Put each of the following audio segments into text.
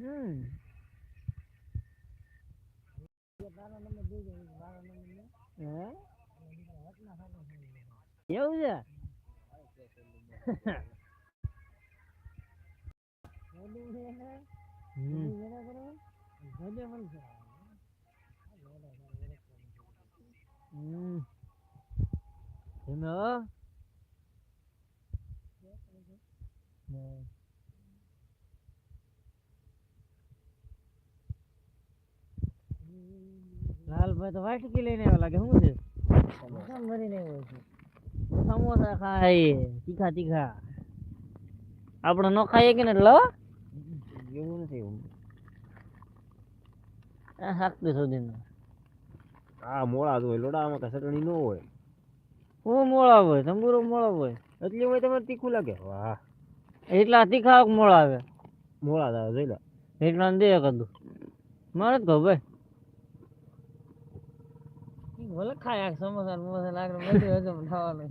હમ હે? એવું છે હમ. હમ. ધીમે લાલભાઈ તો વાટકી લઈને આવ્યા લાગે શું છે? સમોસા. ખાય તીખા તીખા. આપણે ન ખાઈએ કે ને એટલે એવું નથી એવું. આ શોધીને આ મોળા જ હોય લોડામાં કઈ ચટણી ન હોય. હું મોળા હોય તંબુરો મોળા હોય. એટલી હોય તમારે તીખું લાગે? વાહ. એટલા તીખા મોળા આવે. મોળા દાવે આવે જોઈ લે. એટલા દે કદું મારે જ કહું ભાઈ ભલે ખાયા સમોસા સમોસા લાગે બધું હજમ થવાનું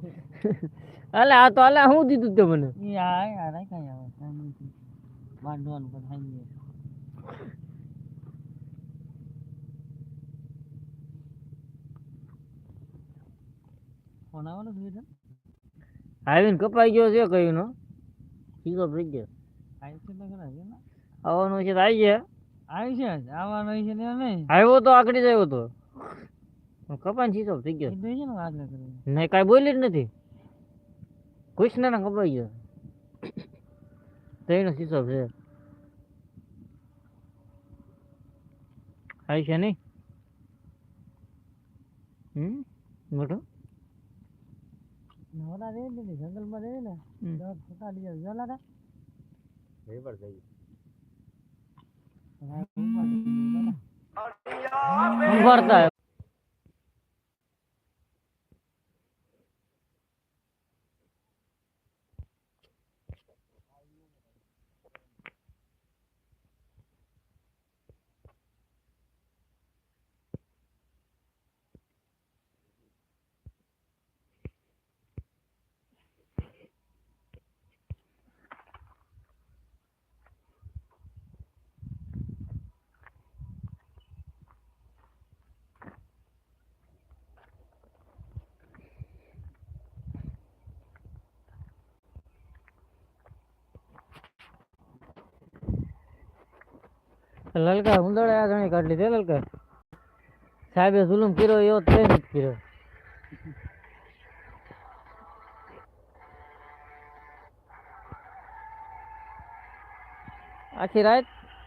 અલે આ તો અલે શું દીધું તે મને? યા યાર કઈ આવે બાંધવાનું પણ થઈ ફોન આવવાનો છે આવીને કપાઈ ગયો છે કયું નો સીધો થઈ ગયો. આવી છે તો ખરા છે આવવાનું છે તો આવી ગયા. આવી છે આવવાનો છે ને નહીં. આવ્યો તો આકડી જ આવ્યો તો. કપાઈને સીધો થઈ ગયો નહીં કાંઈ બોલી જ નથી કૃષ્ણ ને કપાઈ ગયો તેનો સીધો છે આવી છે નહીં હમ મોટો નવરા રહે ને જંગલમાં રહે ને ફોટા લઈ જાય જલા રેવડ જઈએ ભરતા લલકા ઉંદરડે આ જણી કાઢ લીધી લલકા? સાહેબે જુલુમ કર્યો, એવો તે જ કર્યો. આખી રાત